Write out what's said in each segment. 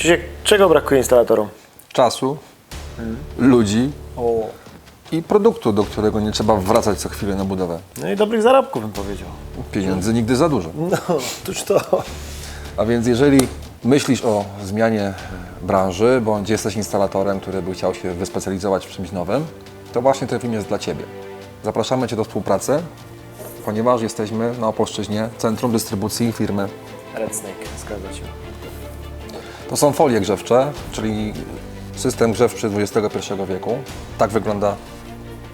Krzysiek, czego brakuje instalatorom? Czasu, ludzi O. i produktu, do którego nie trzeba wracać co chwilę na budowę. No i dobrych zarobków bym powiedział. Pieniędzy nigdy za dużo. No, toż to. A więc jeżeli myślisz o zmianie branży, bądź jesteś instalatorem, który by chciał się wyspecjalizować w czymś nowym, to właśnie ten film jest dla Ciebie. Zapraszamy Cię do współpracy, ponieważ jesteśmy na Opolszczyźnie, centrum dystrybucji firmy. Red Snake, zgadza się. To są folie grzewcze, czyli system grzewczy XXI wieku. Tak wygląda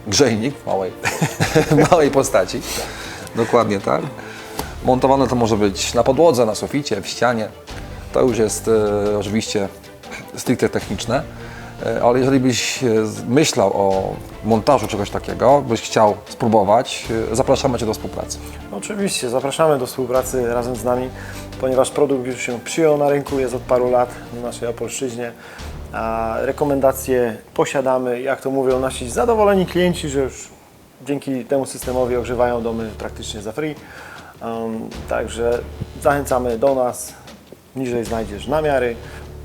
grzejnik w małej, małej postaci. Dokładnie tak. Montowane to może być na podłodze, na suficie, w ścianie. To już jest e, oczywiście stricte techniczne. E, ale jeżeli byś e, myślał o montażu czegoś takiego, byś chciał spróbować, e, zapraszamy Cię do współpracy. Oczywiście, zapraszamy do współpracy razem z nami, ponieważ produkt już się przyjął na rynku, jest od paru lat na naszej Opolszczyźnie. A rekomendacje posiadamy, jak to mówią nasi zadowoleni klienci, że już dzięki temu systemowi ogrzewają domy praktycznie za free. Um, także zachęcamy do nas, niżej znajdziesz namiary,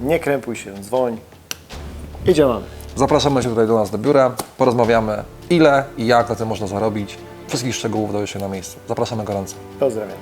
nie krępuj się, dzwoń i działamy. Zapraszamy Cię tutaj do nas do biura, porozmawiamy ile i jak na tym można zarobić. Wszystkich szczegółów dowiesz się na miejscu. Zapraszamy gorąco. Pozdrawiam.